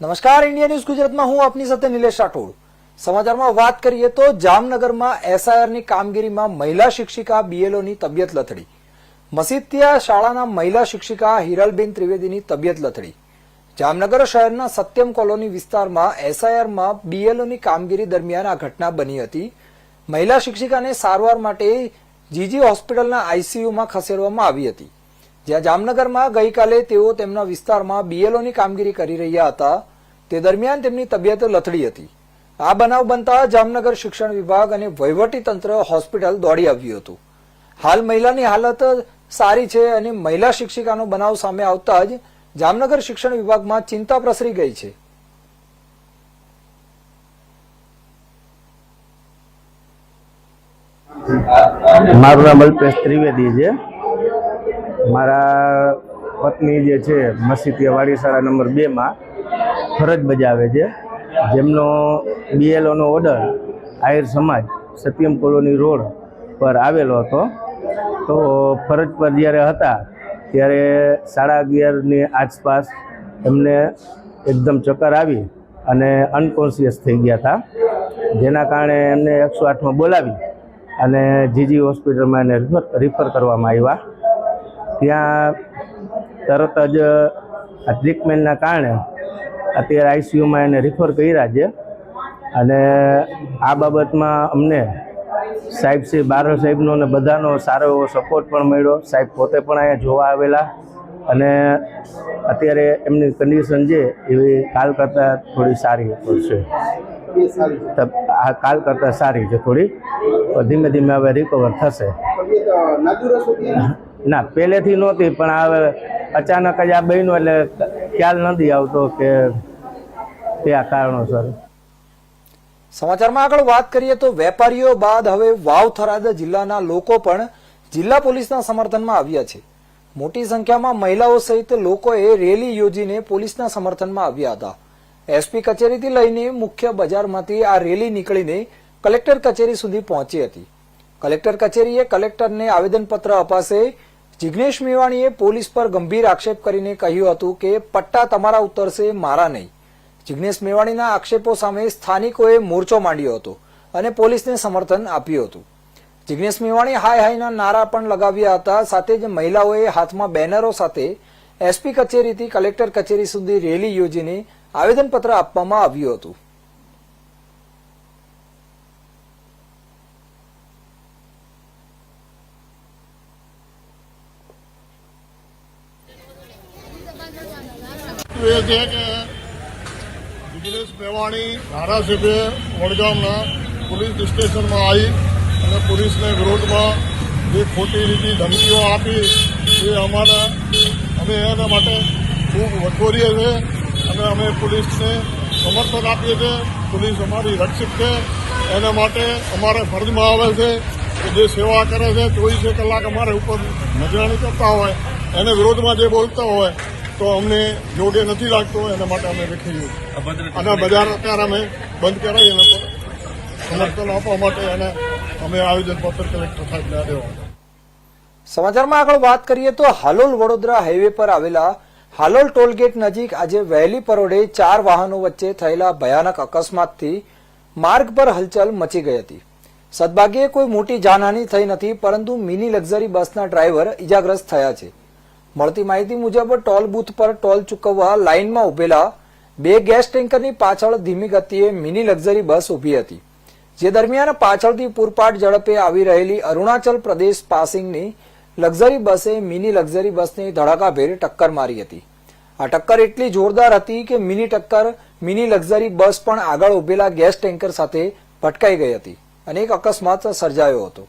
નમસ્કાર India news ગુજરાતમાં હું આપની સાથે નિલેશ રાઠોડ. સમાચારમાં વાત કરીએ તો જામનગરમાં એસઆઈઆરની કામગીરીમાં મહિલા શિક્ષિકા બીએલઓની તબિયત લથડી. મસીતિયા શાળાના મહિલા શિક્ષિકા હિરલબેન ત્રિવેદીની તબિયત લથડી. જામનગર શહેરના સત્યમ કોલોની વિસ્તારમાં એસઆઈઆરમાં બીએલઓની કામગીરી દરમિયાન આ ઘટના બની હતી. મહિલા શિક્ષિકાને સારવાર માટે જીજી હોસ્પિટલના આઈસીયુમાં ખસેડવામાં આવી હતી. જ્યાં જામનગરમાં ગઈકાલે તેઓ તેમના વિસ્તારમાં બીએલઓની કામગીરી કરી રહ્યા હતા. તે દરમિયાન તેમની તબિયત લથડી હતી. આ બનાવ બનતા જામનગર શિક્ષણ વિભાગ અને વહીવટી હોસ્પિટલ દોડી આવ્યું હતું. હાલ મહિલાની હાલત સારી છે અને મહિલા શિક્ષિકાનો બનાવ સામે આવતા જ જામનગર શિક્ષણ વિભાગમાં ચિંતા પ્રસરી ગઈ છે. મારું નામ અલ્પેશ ત્રિવેદી છે. મારા પત્ની જે છે, મસીતિયા વાડીસારા નંબર બેમાં ફરજ બજાવે છે. જેમનો બીએલઓનો ઓર્ડર આહિર સમાજ, સત્યમ કોલોની રોડ પર આવેલો હતો. તો ફરજ પર જ્યારે હતા, ત્યારે સાડા અગિયારની આસપાસ એમને એકદમ ચક્કર આવી અને અનકોન્શિયસ થઈ ગયા હતા. જેના કારણે એમને એકસો આઠમાં બોલાવી અને જીજી હોસ્પિટલમાં એને રિફર કરવામાં આવ્યા. ત્યાં તરત જ આ ટ્રીટમેન્ટના કારણે અત્યારે આઈસીયુમાં એને રિફર કર્યા છે. અને આ બાબતમાં અમને સાહેબ શ્રી બારો સાહેબનો અને બધાનો સારો એવો સપોર્ટ પણ મળ્યો. સાહેબ પોતે પણ અહીંયા જોવા આવેલા. અને અત્યારે એમની કન્ડિશન છે એવી કાલ કરતાં થોડી સારી છે. આ કાલ કરતાં સારી છે થોડી. ધીમે ધીમે હવે રિકવર થશે. ના, પહેલેથી નહોતી, પણ હવે અચાનક જ આ બન્યું એટલે ખ્યાલ નથી આવતો કે કયા કારણોસર. સમાચારમાં આગળ વાત કરીએ તો વેપારીઓ બાદ હવે વાવ થરાદ જિલ્લાના લોકો પણ જિલ્લા પોલીસના સમર્થનમાં આવ્યા છે. મોટી સંખ્યામાં મહિલાઓ સહિત લોકોએ રેલી યોજીને પોલીસના સમર્થનમાં આવ્યા હતા. એસપી કચેરીથી લઈને મુખ્ય બજારમાંથી આ રેલી નીકળીને કલેક્ટર કચેરી સુધી પહોંચી હતી. કલેક્ટર કચેરીએ કલેક્ટરને આવેદનપત્ર અપાશે જિગ્નેશ મેવાણીએ પોલીસ પર ગંભીર આક્ષેપ કરીને કહ્યું હતું કે, પટ્ટા તમારા ઉતરશે, મારા નહીં. જિગ્નેશ મેવાણીના આક્ષેપો સામે સ્થાનિકોએ મોરચો માંડ્યો હતો અને પોલીસને સમર્થન આપ્યું હતું. જિગ્નેશ મેવાણી હાય હાયના નારા પણ લગાવ્યા હતા. સાથે જ મહિલાઓએ હાથમાં બેનરો સાથે એસપી કચેરીથી કલેક્ટર કચેરી સુધી રેલી યોજીને આવેદનપત્ર આપવામાં આવ્યું હતું. એ છે કે જિગ્નેશ મેવાણી, ધારાસભ્ય, વડગામના પોલીસ સ્ટેશનમાં આવી અને પોલીસને વિરોધમાં જે ખોટી રીતે ધમકીઓ આપી, એ અમારા, અમે એના માટે ખૂબ વખોરીએ છીએ અને અમે પોલીસને સમર્થન આપીએ છીએ. પોલીસ અમારી રક્ષિત છે. એના માટે અમારે ફરજમાં આવે છે કે જે સેવા કરે છે ચોવીસે કલાક અમારે ઉપર નજરાણી કરતા હોય. એને વિરોધમાં જે બોલતા હોય તો અમને યોગ્ય નથી લાગતો એના માટે અમે વિખેરીએ અને બજાર અત્યારે અમે બંધ કરાવી પર. સમર્થન આપવા માટે અને અમે આવેદનપત્ર કલેક્ટર સાહેબને દેવા. સમાચારમાં આગળ વાત કરીએ તો હાલોલ વડોદરા હાઈવે પર આવેલા હાલોલ ટોલગેટ નજીક આજે વહેલી પરોઢે ચાર વાહનો વચ્ચે થયેલા ભયાનક અકસ્માતથી માર્ગ પર હલચલ મચી ગઈ હતી. સદભાગ્યે કોઈ મોટી જાનહાની થઈ નથી પરંતુ મિની લક્ઝરી બસના ડ્રાઈવર ઇજાગ્રસ્ત થયા છે. મળતી માહિતી મુજબ ટોલ બૂથ પર ટોલ ચૂકવવા લાઇનમાં ઉભેલા બે ગેસ ટેન્કરની પાછળ ધીમી ગતિએ મિની લક્ઝરી બસ ઊભી હતી, જે દરમિયાન પાછળથી પૂરપાટ ઝડપે આવી રહેલી અરુણાચલ પ્રદેશ પાસિંગની લક્ઝરી બસે મિની લક્ઝરી બસને ધડાકાભેર ટક્કર મારી હતી. આ ટક્કર એટલી જોરદાર હતી કે મિની ટક્કર, મિની લક્ઝરી બસ પણ આગળ ઉભેલા ગેસ ટેન્કર સાથે ભટકાઈ ગઈ હતી અને એક અકસ્માત સર્જાયો હતો.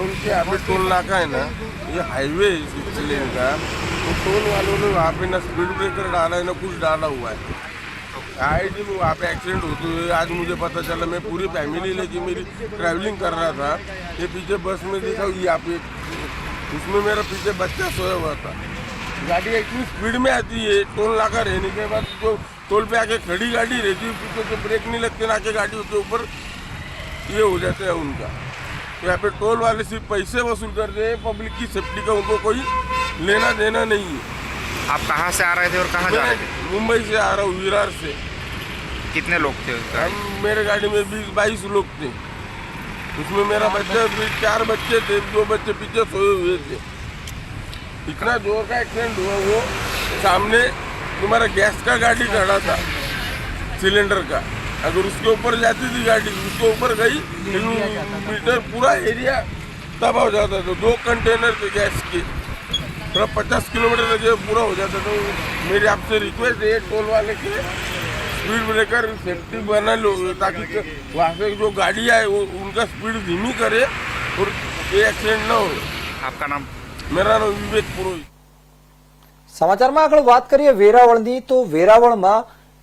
हालून से अभी टोल नाका है ना. ये हाईवे सिक्स लेन का? तो टोल वालों ने वहाँ पे ना स्पीड ब्रेकर डाला है ना कुछ डाला हुआ है. आई दिन वहाँ पे एक्सीडेंट होते हुए आज मुझे पता चला मैं पूरी फैमिली लेके मेरी ट्रैवलिंग कर रहा था. ये पीछे बस में देखा यहाँ पे उसमें मेरा पीछे बच्चा सोया हुआ था. गाड़ी इतनी स्पीड में आती है टोल नाका रहने के बाद जो टोल पे आके खड़ी गाड़ी रहती है पीछे से ब्रेक नहीं लगते ना आके गाड़ी उसके ऊपर ये हो जाता है उनका. तो यहाँ पे टोल वाले सिर्फ़ पैसे वसूल करते हैं पब्लिक की सेफ्टी का उनको कोई लेना देना नहीं है। आप कहाँ से आ रहे थे और कहाँ जा रहे थे? मुंबई से आ रहा हूँ विरार से। कितने लोग थे? हम मेरे गाड़ी में बीस बाईस लोग थे। उसमें मेरा बच्चा भी चार बच्चे थे दो बच्चे पीछे सोए हुए थे। इतना ज़ोर का एक्सीडेंट हुआ वो सामने तुम्हारा गैस का गाड़ी खड़ा था सिलेंडर का। अगर उसके ऊपर जाती थी गाड़ी उसके ऊपर गई मीटर पूरा एरिया तबाह हो जाता था दो कंटेनर थे गैस के पूरा पचास किलोमीटर तक ये पूरा हो जाता था मेरी आपसे रिक्वेस्ट है टोल वाले के स्पीड ब्रेकर सेफ्टी बना लो ताकि क- वहाँ से जो गाड़ी आए वो उनका स्पीड धीमी करे और ये एक्सीडेंट ना हो आपका नाम मेरा नाम विवेक पुरोहित સમાચારમાં આગળ વાત કરીએ વેરાવળની તો વેરાવળમાં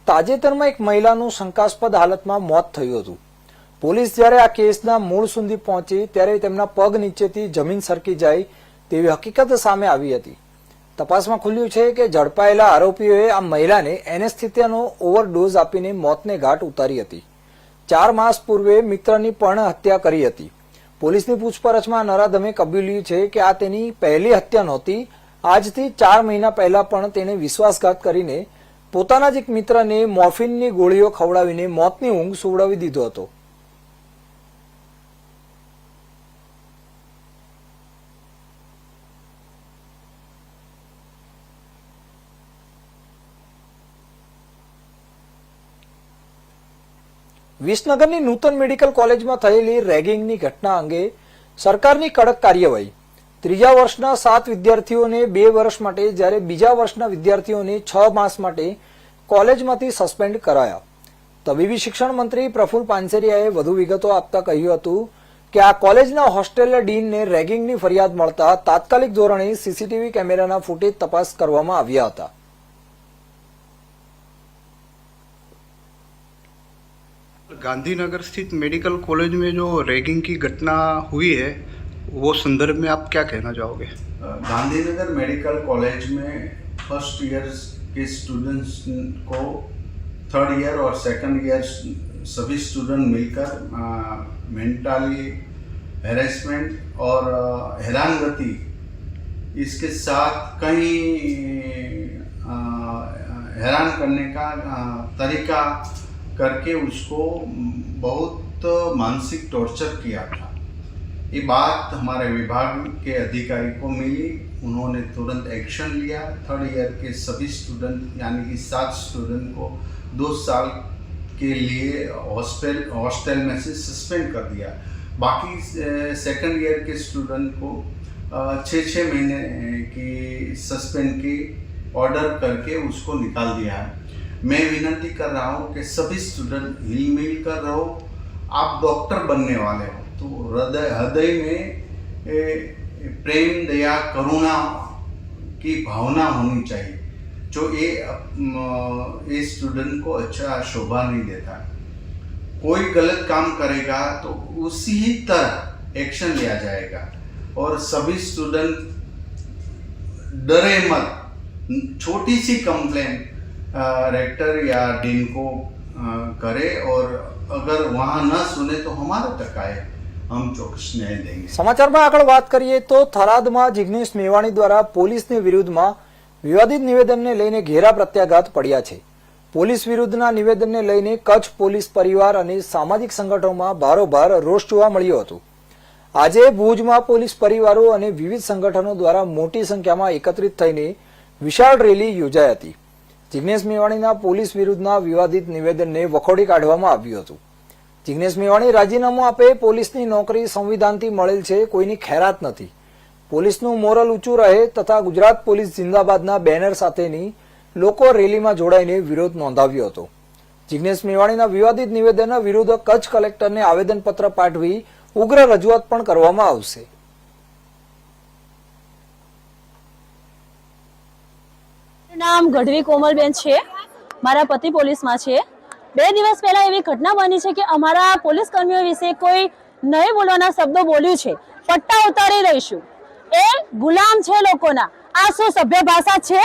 તાજેતરમાં એક મહિલાનું શંકાસ્પદ હાલતમાં મોત થયું હતું. પોલીસ જ્યારે આ કેસના મૂળ સુધી પહોંચી, ત્યારે તેમના પગ નીચેથી જમીન સરકી જાય તેવી હકીકત સામે આવી હતી. તપાસમાં ખુલ્યું છે કે ઝડપાયેલા આરોપીઓએ આ મહિલાને એનેસ્થિતિયાનો ઓવરડોઝ આપીને મોતને ઘાટ ઉતારી હતી. ચાર માસ પૂર્વે મિત્રની પણ હત્યા કરી હતી. પોલીસની પૂછપરછમાં નરાધમે કબૂલ્યું છે કે આ તેની પહેલી હત્યા નહોતી. આજથી ચાર મહિના પહેલા પણ તેણે વિશ્વાસઘાત કરીને પોતાના જ એક મિત્રને મોર્ફિનની ગોળીઓ ખવડાવીને મોતની ઊંઘ સુવડાવી દીધો હતો. વિસનગરની નૂતન મેડિકલ કોલેજમાં થયેલી રેગિંગની ઘટના અંગે સરકારની કડક કાર્યવાહી. ત્રીજા વર્ષના સાત વિદ્યાર્થીઓને બે વર્ષ માટે જ્યારે બીજા વર્ષના વિદ્યાર્થીઓને છ માસ માટે કોલેજમાંથી સસ્પેન્ડ કરાયા તબીબી શિક્ષણ મંત્રી પ્રફુલ પાનસેરિયાએ વધુ વિગતો આપતા કહ્યું હતું કે આ કોલેજના હોસ્ટેલ ડીનને રેગિંગની ફરિયાદ મળતા તાત્કાલિક ધોરણે સીસીટીવી કેમેરાના ફૂટેજ તપાસ કરવામાં આવ્યા હતા गांधीनगर स्थित मेडिकल कॉलेज में जो रैगिंग की घटना हुई है वो संदर्भ में आप क्या कहना चाहोगे? गांधीनगर मेडिकल कॉलेज में फ़र्स्ट ईयर के स्टूडेंट्स को थर्ड ईयर और सेकंड ईयर सभी स्टूडेंट मिलकर मेंटली हेरेसमेंट और हैरानगति इसके साथ कई हैरान करने का तरीका करके उसको बहुत मानसिक टॉर्चर किया था। ये बात हमारे विभाग के अधिकारी को मिली उन्होंने तुरंत एक्शन लिया। थर्ड ईयर के सभी स्टूडेंट यानी कि सात स्टूडेंट को दो साल के लिए हॉस्टल हॉस्टल में से सस्पेंड कर दिया। बाकी सेकंड ईयर के स्टूडेंट को छः छः महीने की सस्पेंड की ऑर्डर करके उसको निकाल दिया है। मैं विनती कर रहा हूँ कि सभी स्टूडेंट हिल मिल कर रहो। आप डॉक्टर बनने वाले हो। तो हृदय हृदय में ए, प्रेम दया करुणा की भावना होनी चाहिए। जो ये ये स्टूडेंट को अच्छा शोभा नहीं देता। कोई गलत काम करेगा तो उसी ही तरह एक्शन लिया जाएगा। और सभी स्टूडेंट डरे मत। छोटी सी कंप्लेन रेक्टर या डीन को करे और अगर वहाँ न सुने तो हमारा तक आए। હમ ચોક્કસ ન્યાય દેંગે. સમાચારમાં આગળ વાત કરીએ તો થરાદમાં જિગ્નેશ મેવાણી દ્વારા પોલીસની વિરુદ્ધમાં વિવાદિત નિવેદનને લઈને ઘેરા પ્રત્યાઘાત પડ્યા છે. પોલીસ વિરુદ્ધના નિવેદનને લઈને કચ્છ પોલીસ પરિવાર અને સામાજિક સંગઠનોમાં ભારોભાર રોષ જોવા મળ્યો હતો. આજે ભુજમાં પોલીસ પરિવારો અને વિવિધ સંગઠનો દ્વારા મોટી સંખ્યામાં એકત્રિત થઈને વિશાળ રેલી યોજાઈ હતી. જિગ્નેશ મેવાણીના પોલીસ વિરુદ્ધના વિવાદિત નિવેદનને વખોડી કાઢવામાં આવ્યું હતું. જિગ્નેશ મેવાણી, રાજીનામું આપે પોલીસની નોકરી સંવિધાનથી મળેલ છે, કોઈની ખેરાત નથી. પોલીસનું મોરલ ઊંચું રહે તથા ગુજરાત પોલીસ જિંદાબાદના બેનર સાથેની લોકો રેલીમાં જોડાઈને વિરોધ નોંધાવ્યો હતો. જિગ્નેશ મેવાણીના વિવાદિત નિવેદન વિરુદ્ધ કચ્છ કલેક્ટરને આવેદનપત્ર પાઠવી ઉગ્ર રજૂઆત પણ કરવામાં આવશે. નામ ગઢવી કોમલબેન છે. મારા પતિ પોલીસમાં છે. બે દિવસ પહેલા એવી ઘટના બની છે કે અમારા પોલીસ કર્મીઓ વિશે કોઈ નહીં બોલવાના શબ્દો બોલ્યું છે. પટ્ટા ઉતારી લઈશું. એ ગુલામ છે લોકોના. આ શું સભ્ય ભાષા છે?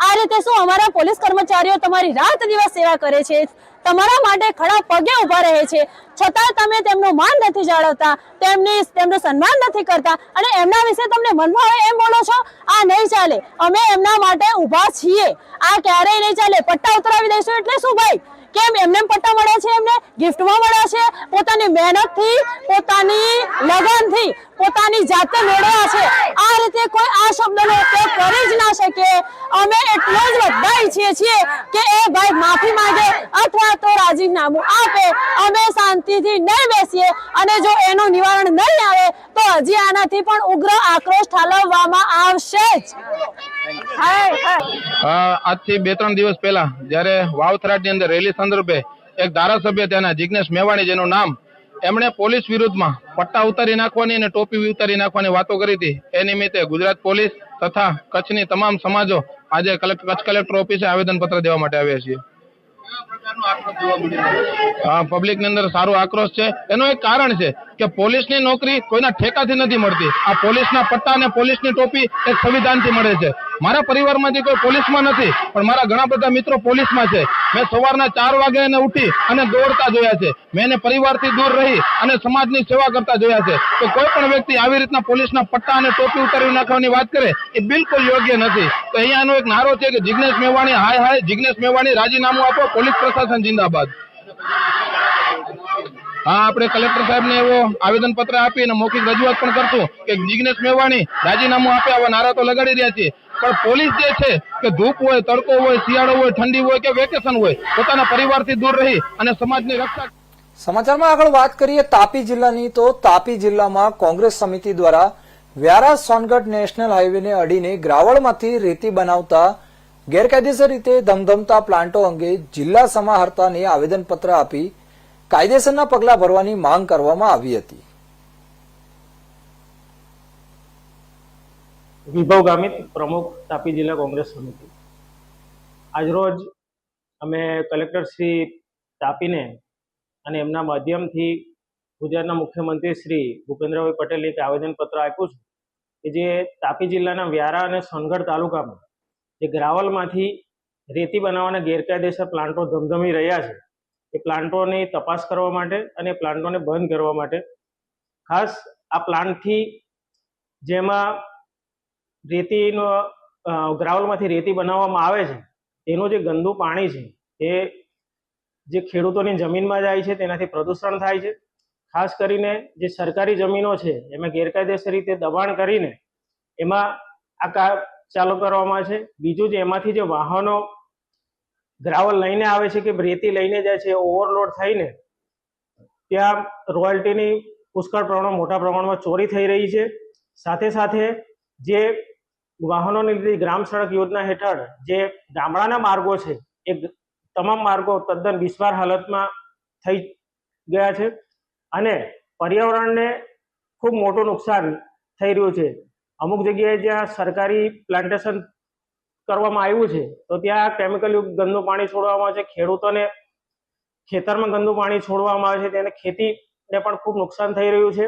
આ રીતે શું અમારા પોલીસ કર્મચારીઓ તમારી રાત દિવસ સેવા કરે છે? તમારા માટે ખડા પગે ઊભા રહે છે. છતાં તમે તેમનું માન નથી જાળવતા, તેમની તેમનું સન્માન નથી કરતા અને એમના વિશે તમને મનમાં હોય એમ બોલો છો? આ નહીં ચાલે. અમે એમના માટે ઊભા છીએ. આ ક્યારેય નહીં ચાલે. પટ્ટા ઉતરાવી દઈશું એટલે શું ભાઈ? કેમ? એમને પટ્ટા મળે છે એમને ગિફ્ટમાં મળે છે. પોતાની મહેનતથી પોતાની લગનથી પોતાની જાતે મેળવ્યા છે. આ રીતે કોઈ આ શબ્દનો ઉપયોગ કરી જ ના શકે. અમે એટલો જ બધા ઈચ્છીએ છીએ કે એ ભાઈ માફી માંગે અથવા તો રાજીનામું આપે. અમે શાંતિથી નહીં બેસીએ અને જો એનું નિવારણ નહીં આવે તો હજી આનાથી પણ ઉગ્ર આક્રોશ ઠાલવવામાં આવશે જ. હાય હાય આજથી બે ત્રણ દિવસ પહેલા જ્યારે વાવથરાટની અંદર રેલી સંદર્ભે એક ધારાસભ્ય તેના જિજ્ઞેશ મેવાણી જેનું નામ એમણે પોલીસ વિરુદ્ધમાં પટ્ટા ઉતારી નાખવાની અને ટોપી ઉતારી નાખવાની વાતો કરી હતી. એ નિમિત્તે ગુજરાત પોલીસ તથા કચ્છની તમામ સમાજો આજે કલેક્ટર કચ્છ કલેક્ટર ઓફિસે આવેદનપત્ર દેવા માટે આવ્યા છીએ. હા પબ્લિકની અંદર સારો આક્રોશ છે. એનું એક કારણ છે કે પોલીસની નોકરી કોઈના ઠેકાથી નથી મળતી. આ પોલીસના પટ્ટા અને પોલીસની ટોપી એક સંવિધાનથી મળે છે. મારા પરિવારમાંથી કોઈ પોલીસમાં નથી, પણ મારા ઘણા બધા મિત્રો પોલીસમાં છે. મેં સવારના ચાર વાગે એને ઉઠી અને દોડતા જોયા છે. મેં એને પરિવારથી દૂર રહી અને સમાજની સેવા કરતા જોયા છે. તો કોઈ પણ વ્યક્તિ આવી રીતના પોલીસના પટ્ટા અને ટોપી ઉતારી નાખવાની વાત કરે, એ બિલકુલ યોગ્ય નથી. તો અહીંયાનો એક નારો છે કે જિજ્ઞેશ મેવાણી, હાય હાય જિજ્ઞેશ મેવાણી, રાજીનામું આપો, પોલીસ પ્રશાસન જિંદાબાદ. આપણે કલેક્ટર સાહેબને એવો આવેદન પત્ર આપી અને મૌખિક રજૂઆત પણ કરશું કે જિજ્ઞેશ મેવાણી રાજીનામું આપે આવા નારા તો લગાડી રહ્યા છે. પણ પોલીસ જે છે કે ધૂપ હોય, તડકો હોય, શિયાળો હોય, ઠંડી હોય કે વેકેશન હોય, પોતાના પરિવારથી દૂર રહી અને સમાજની રક્ષા સમાચારમાં આગળ વાત કરીએ તાપી જિલ્લાની, તો તાપી જિલ્લામાં કોંગ્રેસ સમિતિ દ્વારા વ્યારા સોનગઢ નેશનલ હાઈવેને અડીને ગ્રાવળમાંથી રેતી બનાવતા ગેરકાયદેસર રીતે ધમધમતા પ્લાન્ટો અંગે જિલ્લા સમાહર્તાને આવેદનપત્ર આપી કાયદેસરના પગલાં ભરવાની માંગ કરવામાં આવી હતી. વિભવ ગામિત, પ્રમુખ, તાપી જિલ્લા કોંગ્રેસ સમિતિ. આજરોજ અમે કલેક્ટર શ્રી તાપીને અને એમના માધ્યમથી ગુજરાતના મુખ્યમંત્રી શ્રી ભૂપેન્દ્રભાઈ પટેલને એક આવેદનપત્ર આપ્યું છે કે જે તાપી જિલ્લાના વ્યારા અને સોનગઢ તાલુકામાં જે ગ્રાવલમાંથી રેતી બનાવવાના ગેરકાયદેસર પ્લાન્ટો ધમધમી રહ્યા છે. એ પ્લાન્ટોની તપાસ કરવા માટે અને પ્લાન્ટોને બંધ કરવા માટે. ખાસ આ પ્લાન્ટથી જેમાં રેતીનો ગ્રાઉન્ડમાંથી રેતી બનાવવામાં આવે છે તેનું જે ગંદુ પાણી છે, એ જે ખેડૂતોની જમીનમાં જાય છે, તેનાથી પ્રદૂષણ થાય છે. ખાસ કરીને જે સરકારી જમીનો છે, એમાં ગેરકાયદેસર રીતે દબાણ કરીને એમાં આ કાર ચાલુ કરવામાં છે. બીજું જે એમાંથી જે વાહનો ગ્રાવલ લઈને આવે છે કે રેતી લઈને જાય છે, ઓવરલોડ થઈને ત્યાં રોયલ્ટીની પુષ્કળ પ્રમાણમાં, મોટા પ્રમાણમાં ચોરી થઈ રહી છે. સાથે સાથે જે વાહનોની લીધે ગ્રામ સડક યોજના હેઠળ જે ગામડાના માર્ગો છે, એ તમામ માર્ગો તદ્દન બિસ્માર હાલતમાં થઈ ગયા છે અને પર્યાવરણને ખૂબ મોટું નુકસાન થઈ રહ્યું છે. અમુક જગ્યાએ જ્યાં સરકારી પ્લાન્ટેશન કરવામાં આવ્યું છે, તો ત્યાં કેમિકલ યુક્ત ગંદુ પાણી છોડવામાં આવે છે, ખેડૂતોને ખેતરમાં ગંદુ પાણી છોડવામાં આવે છે તેને ખેતીને પણ ખૂબ નુકસાન થઈ રહ્યું છે.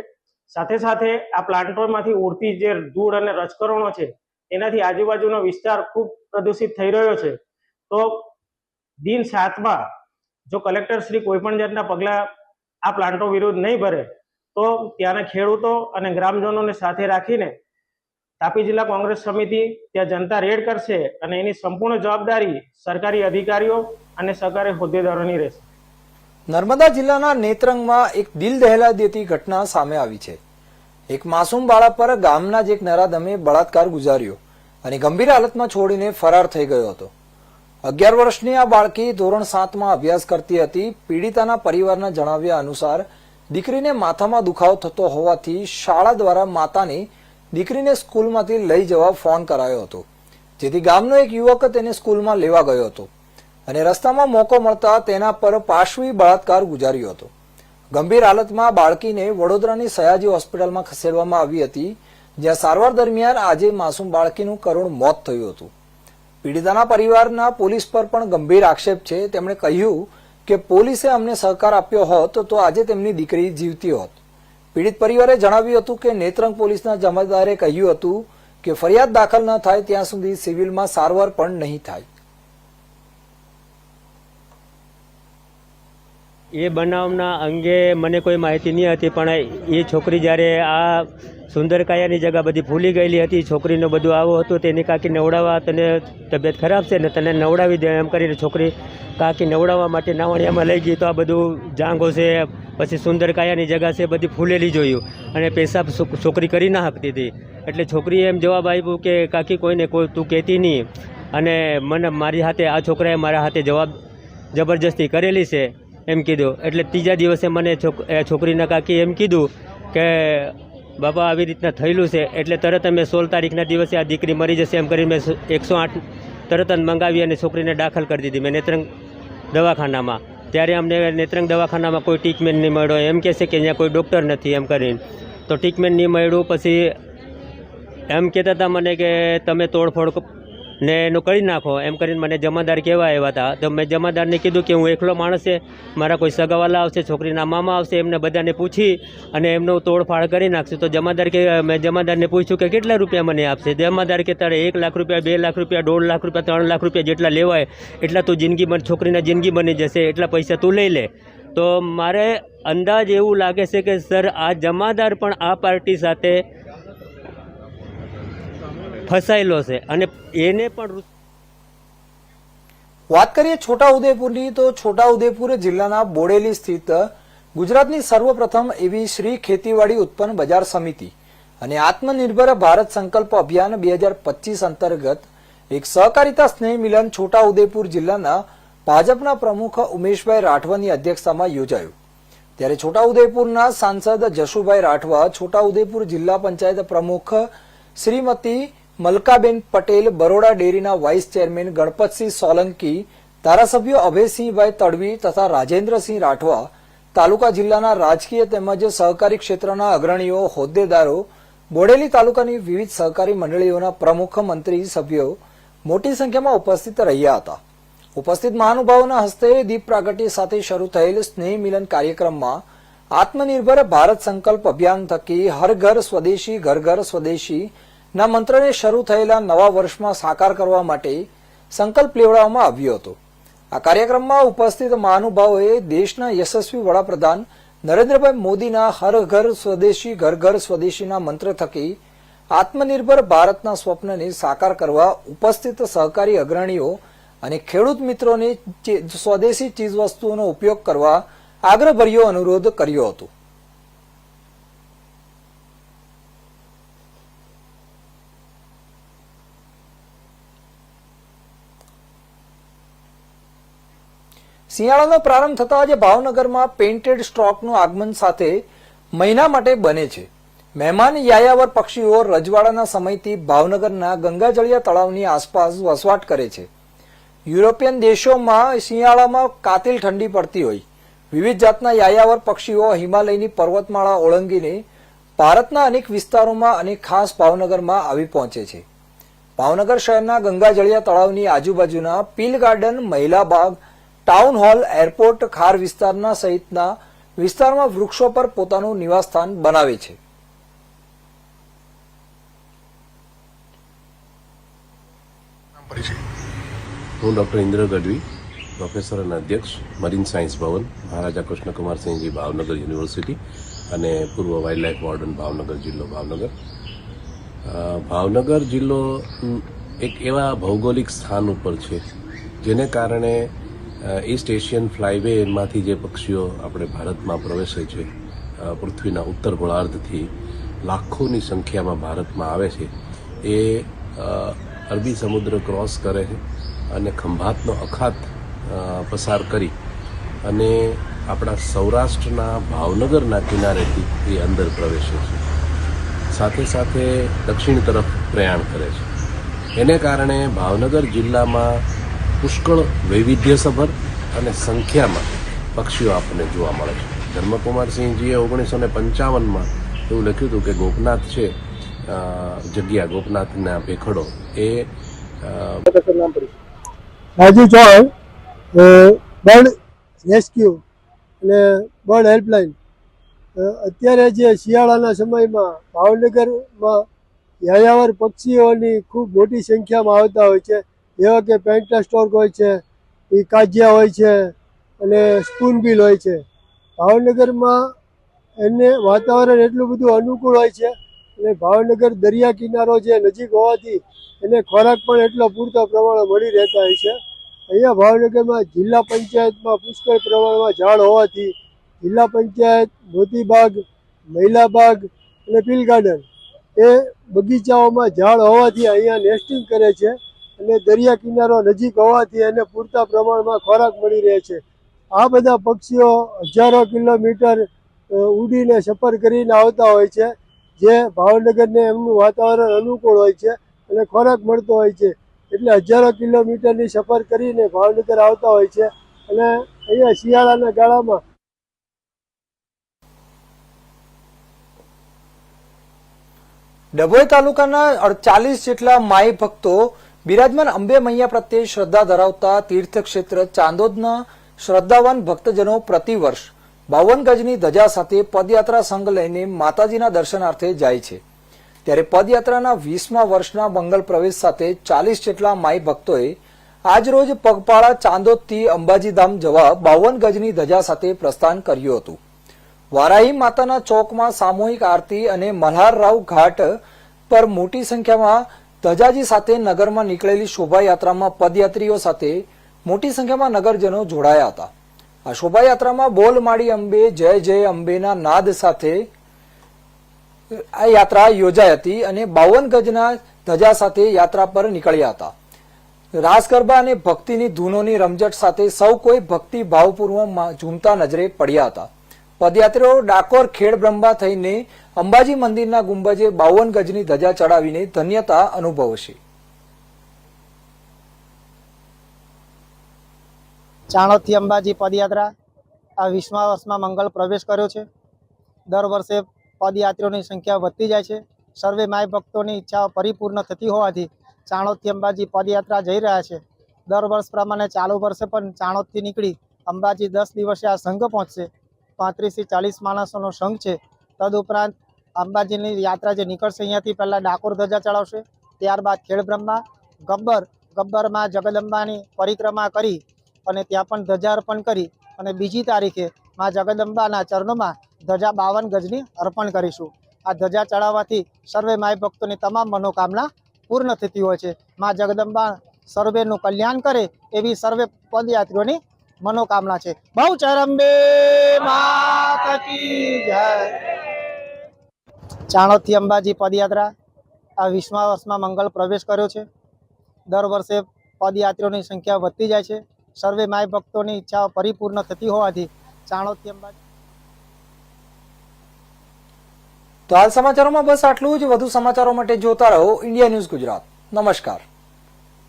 સાથે સાથે આ પ્લાન્ટોમાંથી ઉડતી જે ધૂળ અને રજકરણો છે, એનાથી આજુબાજુનો વિસ્તાર ખૂબ પ્રદૂષિત થઈ રહ્યો છે. તો દિન સાતમાં જો કલેક્ટર શ્રી કોઈ પણ જાતના પગલાં આ પ્લાન્ટો વિરુદ્ધ નહીં ભરે, તો ત્યાંના ખેડૂતો અને ગ્રામજનોને સાથે રાખીને તાપી જિલ્લા કોંગ્રેસ સમિતિ ત્યાં જનતા રેડ કરશે અને એની સંપૂર્ણ જવાબદારી સરકારી અધિકારીઓ અને સરકારી હોદ્દેદારોની રહેશે. નર્મદા જિલ્લાના નેત્રંગમાં એક દિલ દહેલા દેતી ઘટના સામે આવી છે. એક માસૂમ બાળક પર ગામના જ એક નરાધમે બળાત્કાર ગુજાર્યો અને ગંભીર હાલતમાં છોડીને ફરાર થઈ ગયો હતો. અગિયાર વર્ષની આ બાળકી ધોરણ સાતમાં અભ્યાસ કરતી હતી. પીડિતાના પરિવારના જણાવ્યા અનુસાર દીકરીને માથામાં દુખાવો થતો હોવાથી શાળા દ્વારા માતાને દીકરીને સ્કૂલમાંથી લઈ જવા ફોન કરાયો હતો. જેથી ગામનો એક યુવક તેને સ્કૂલમાં લેવા ગયો હતો અને રસ્તામાં મોકો મળતા તેના પર પાશવી બળાત્કાર ગુજાર્યો હતો. ગંભીર હાલતમાં બાળકીને વડોદરાની સયાજી હોસ્પિટલમાં ખસેડવામાં આવી હતી, જ્યાં સારવાર દરમિયાન આજે માસૂમ બાળકીનું કરુણ મોત થયું હતું. પીડિતાના પરિવારના પોલીસ પર પણ ગંભીર આક્ષેપ છે. તેમણે કહ્યું કે પોલીસે અમને સહકાર આપ્યો હોત તો આજે તેમની દીકરી જીવતી હોત. પીડિત પરિવારે જણાવ્યું હતું કે નેત્રંગ પોલીસના જમાદારે કહ્યું હતું કે ફરિયાદ દાખલ ન થાય ત્યાં સુધી સિવિલમાં સારવાર પણ નહીં થાય. એ બનાવના અંગે મને કોઈ માહિતી નહીં હતી, પણ એ છોકરી જ્યારે આ સુંદરકાયાની જગ્યા બધી ભૂલી ગયેલી હતી, છોકરીનો બધું આવો હતું, તેની કાકી નવડાવવા તને તબિયત ખરાબ છે ને તને નવડાવી દે એમ કરીને છોકરી કાકી નવડાવવા માટે નાવણિયામાં લઈ ગઈ તો આ બધું જાંગો છે, પછી સુંદરકાયાની જગ્યા છે, બધી ફૂલેલી જોયું અને પેશાબ છોકરી કરી ના શકતી હતી. એટલે છોકરીએ એમ જવાબ આપ્યો કે, કાકી, કોઈને કોઈ તું કહેતી નહીં. અને મને મારી હાથે, આ છોકરાએ મારા હાથે જવાબ જબરજસ્તી કરેલી છે. એમ કીધું. એટલે ત્રીજા દિવસે મને છોકરીના કાકી એમ કીધું કે, બાપા, આવી રીતના થયેલું છે. એટલે તરત અમે સોળ તારીખના દિવસે આ દીકરી મરી જશે. એમ કરીને મેં એકસો આઠ તરત જ મંગાવી અને છોકરીને દાખલ કરી દીધી મેં નેત્રંગ દવાખાનામાં. ત્યારે અમને નેત્રંગ દવાખાનામાં કોઈ ટ્રીટમેન્ટ નહીં મળ્યો. એમ કહે છે કે અહીંયા કોઈ ડૉક્ટર નથી એમ કરીને. તો ટ્રીટમેન્ટ નહીં મળ્યું. પછી એમ કહેતા હતા મને કે, તમે તોડફોડ ને એનું કરી નાખો. એમ કરીને મને જમાદાર કહેવા આવ્યા હતા. તો મેં જમાદારને કીધું કે હું એકલો માણસ છે, મારા કોઈ સગાવાલા આવશે, છોકરીના મામા આવશે, એમને બધાને પૂછી અને એમનું તોડફાડ કરી નાખશું. તો જમાદાર કે, મેં જમાદારને પૂછ્યું કે કેટલા રૂપિયા મને આપશે? જમાદાર કે, તારે એક લાખ રૂપિયા, બે લાખ રૂપિયા, દોઢ લાખ રૂપિયા, ત્રણ લાખ રૂપિયા જેટલા લેવાય, એટલા તું જિંદગી બન છોકરીના જિંદગી બની જશે, એટલા પૈસા તું લઈ લે. તો મારે અંદાજ એવું લાગે છે કે, સર, આ જમાદાર પણ આ પાર્ટી સાથે ફસાયેલો છે અને એને પણ વાત કરીએ છોટાઉદેપુરની, તો છોટાઉદેપુર જિલ્લાના બોડેલી સ્થિત ગુજરાતની સર્વપ્રથમ એવી શ્રી ખેતીવાડી ઉત્પન્ન બજાર સમિતિ અને આત્મનિર્ભર ભારત સંકલ્પ અભિયાન બે હજાર પચીસ અંતર્ગત એક સહકારિતા સ્નેહ મિલન છોટાઉદેપુર જિલ્લાના ભાજપના પ્રમુખ ઉમેશભાઈ રાઠવાની અધ્યક્ષતામાં યોજાયું. ત્યારે છોટાઉદેપુરના સાંસદ જશુભાઈ રાઠવા, છોટાઉદેપુર જિલ્લા પંચાયત પ્રમુખ શ્રીમતી મલકાબેન પટેલ બરોડા ડેરીના વાઇસ ચેરમેન ગણપતસિંહ સોલંકી, ધારાસભ્ય અભયસિંહભાઈ તડવી તથા રાજેન્દ્રસિંહ રાઠવા, તાલુકા જિલ્લાના રાજકીય તેમજ સહકારી ક્ષેત્રના અગ્રણીઓ, હોદ્દેદારો, બોડેલી તાલુકાની વિવિધ સહકારી મંડળીઓના પ્રમુખ મંત્રી સભ્યો મોટી સંખ્યામાં ઉપસ્થિત રહ્યા હતા. ઉપસ્થિત મહાનુભાવોના હસ્તે દીપ પ્રાગટ્ય સાથે શરૂ થયેલ સ્નેહ મિલન કાર્યક્રમમાં આત્મનિર્ભર ભારત સંકલ્પ અભિયાન થકી હર ઘર સ્વદેશી, ઘર ઘર સ્વદેશી ના મંત્રને શરૂ થયેલા નવા વર્ષમાં સાકાર કરવા માટે સંકલ્પ લેવડાવવામાં આવ્યો હતો. આ કાર્યક્રમમાં ઉપસ્થિત મહાનુભાવોએ દેશના યશસ્વી વડાપ્રધાન નરેન્દ્રભાઈ મોદીના હર ઘર સ્વદેશી, ઘર ઘર સ્વદેશીના મંત્ર થકી આત્મનિર્ભર ભારતના સ્વપ્નને સાકાર કરવા ઉપસ્થિત સહકારી અગ્રણીઓ અને ખેડૂત મિત્રોને સ્વદેશી ચીજવસ્તુઓનો ઉપયોગ કરવા આગ્રહભર્યો અનુરોધ કર્યો હતો. શિયાળાનો પ્રારંભ થતા આજે ભાવનગરમાં પેઇન્ટેડ સ્ટોકનું આગમન સાથે મહિના માટે બને છે. મહેમાન, યાયાવર પક્ષીઓ રજવાડાના સમયથી ભાવનગરના ગંગાજળિયા તળાવની આસપાસ વસવાટ કરે છે. યુરોપિયન દેશોમાં શિયાળામાં કાતિલ ઠંડી પડતી હોય. વિવિધ જાતના યાયાવર પક્ષીઓ હિમાલયની પર્વતમાળા ઓળંગીને ભારતના અનેક વિસ્તારોમાં અને ખાસ ભાવનગરમાં આવી પહોંચે છે. ભાવનગર શહેરના ગંગાજળિયા તળાવની આજુબાજુના પીલ ગાર્ડન મહિલા બાગ ટાઉન હોલ એરપોર્ટ ખાર વિસ્તારના સહિતના વિસ્તારમાં વૃક્ષો પર પોતાનું નિવાસસ્થાન બનાવે છે. હું ડૉક્ટર ઇન્દ્ર ગઢવી પ્રોફેસર અને અધ્યક્ષ મરીન સાયન્સ ભવન મહારાજા કૃષ્ણકુમારસિંહજી ભાવનગર યુનિવર્સિટી અને પૂર્વ વાઇલ્ડલાઇફ વોર્ડન ભાવનગર જિલ્લો ભાવનગર. ભાવનગર જિલ્લો એક એવા ભૌગોલિક સ્થાન ઉપર છે જેને કારણે ઈસ્ટ એશિયન ફ્લાયવેમાંથી જે પક્ષીઓ આપણે ભારતમાં પ્રવેશે છે પૃથ્વીના ઉત્તર ગોળાર્ધથી લાખોની સંખ્યામાં ભારતમાં આવે છે, એ અરબી સમુદ્ર ક્રોસ કરે છે અને ખંભાતનો અખાત પસાર કરી અને આપણા સૌરાષ્ટ્રના ભાવનગરના કિનારેથી એ અંદર પ્રવેશે છે. સાથે સાથે દક્ષિણ તરફ પ્રયાણ કરે છે. એને કારણે ભાવનગર જિલ્લામાં પુષ્કળ વૈવિધ્યસભર અને સંખ્યામાં પક્ષીઓ આપણને જોવા મળે છે. ધર્મકુમારસિંહજીએ ઓગણીસો ને પંચાવનમાં એવું લખ્યું હતું કે ગોપનાથ છે જગ્યા ગોપનાથના ભેખડો. એ રાજુ ચૌહાણ બર્ડ રેસ્ક્યુ અને બર્ડ હેલ્પલાઇન. અત્યારે જે શિયાળાના સમયમાં ભાવનગરમાં યાયાવર પક્ષીઓની ખૂબ મોટી સંખ્યામાં આવતા હોય છે. જેવા કે પેન્ટા સ્ટોક હોય છે, એ કાજિયા હોય છે, અને સ્પૂન બિલ હોય છે. ભાવનગરમાં એને વાતાવરણ એટલું બધું અનુકૂળ હોય છે, અને ભાવનગર દરિયા કિનારો જે નજીક હોવાથી એને ખોરાક પણ એટલો પૂરતા પ્રમાણમાં મળી રહેતા હોય છે. અહીંયા ભાવનગરમાં જિલ્લા પંચાયતમાં પુષ્કળ પ્રમાણમાં ઝાડ હોવાથી જિલ્લા પંચાયત, મોતીબાગ, મહિલાબાગ અને પીલ ગાર્ડન એ બગીચાઓમાં ઝાડ હોવાથી અહીંયા નેસ્ટિંગ કરે છે. અને દરિયા કિનારો નજીક હોવાથી એને પૂરતા પ્રમાણમાં ખોરાક મળી રહે છે. આ બધા પક્ષીઓ હજારો કિલોમીટર ઉડીને સફર કરીને આવતા હોય છે, જે ભાવનગરને એમનું વાતાવરણ અનુકૂળ હોય છે અને ખોરાક મળતો હોય છે. એટલે હજારો કિલોમીટરની સફર કરીને ભાવનગર આવતા હોય છે અને અહીંયા શિયાળાના ગાળામાં ડભોઈ તાલુકાના અડચાલીસ જેટલા માઈ ભક્તો બિરાજમાન અંબે મૈયા પ્રત્યે શ્રદ્ધા ધરાવતા તીર્થક્ષેત્ર ચાંદોદના શ્રદ્ધાવાન ભક્તજનો પ્રતિવર્ષ બાવન ગજની ધજા સાથે પદયાત્રા સંઘ લઈને માતાજીના દર્શનાર્થે જાય છે. ત્યારે પદયાત્રાના વીસમા વર્ષના મંગલ પ્રવેશ સાથે ચાલીસ જેટલા માઈ ભક્તોએ આજરોજ પગપાળા ચાંદોદથી અંબાજીધામ જવા બાવન ગજની ધજા સાથે પ્રસ્થાન કર્યું હતું. વારાહી માતાના ચોકમાં સામૂહિક આરતી અને મલ્હારરાવ ઘાટ પર મોટી સંખ્યામાં ધજાજી સાથે નગરમાં નીકળેલી શોભાયાત્રામાં પદયાત્રીઓ સાથે મોટી સંખ્યામાં નગરજનો જોડાયા હતા. આ શોભાયાત્રામાં બોલ માડી અંબે, જય જય અંબેના નાદ સાથે આ યાત્રા યોજાઈ હતી અને બાવન ગજના ધજા સાથે યાત્રા પર નીકળ્યા હતા. રાસ ગરબા અને ભક્તિની ધૂનોની રમઝટ સાથે સૌ કોઈ ભક્તિ ભાવપૂર્વક ઝૂમતા નજરે પડ્યા હતા. પદયાત્રીઓ ડાકોર ખેડ બ્રહ્મા થઈને અંબાજી મંદિરના ગુંબજે બાવન ગજની ધજા ચડાવીને ધન્યતા અનુભવશે. ચાણોદથી અંબાજી પદયાત્રા આ વીસમા વર્ષમાં મંગલ પ્રવેશ કર્યો છે. દર વર્ષે પદયાત્રીઓની સંખ્યા વધતી જાય છે. સર્વે માય ભક્તોની ઈચ્છાઓ પરિપૂર્ણ થતી હોવાથી ચાણોદથી અંબાજી પદયાત્રા જઈ રહ્યા છે. દર વર્ષ પ્રમાણે ચાલુ વર્ષે પણ ચાણોદથી નીકળી અંબાજી દસ દિવસે આ સંઘ પહોંચશે. પાંત્રીસથી ચાલીસ માણસોનો સંઘ છે. તદુપરાંત અંબાજીની યાત્રા જે નીકળશે અહીંયાથી પહેલાં ડાકોર ધજા ચડાવશે, ત્યારબાદ ખેડબ્રહ્મા, ગબ્બર, ગબ્બરમાં જગદંબાની પરિક્રમા કરી અને ત્યાં પણ ધજા અર્પણ કરી અને બીજી તારીખે મા જગદંબાના ચરણોમાં ધજા બાવન ગજની અર્પણ કરીશું. આ ધજા ચડાવવાથી સર્વે માય ભક્તોની તમામ મનોકામના પૂર્ણ થતી હોય છે. મા જગદંબા સર્વેનું કલ્યાણ કરે એવી સર્વે પદયાત્રીઓની મનોકામના છે. બહુ ચરંબે માત કી ચાણોદથી અંબાજી પદયાત્રા આ વીસમા વર્ષમાં મંગલ પ્રવેશ કર્યો છે. દર વર્ષે પદયાત્રીઓની સંખ્યા વધતી જાય છે. સર્વે માય ભક્તોની ઈચ્છાઓ પરિપૂર્ણ થતી હોવાથી ચાણોદથી અંબાજી તો હાલ સમાચારોમાં બસ આટલું જ. વધુ સમાચારો માટે જોતા રહો. India News Gujarat. નમસ્કાર.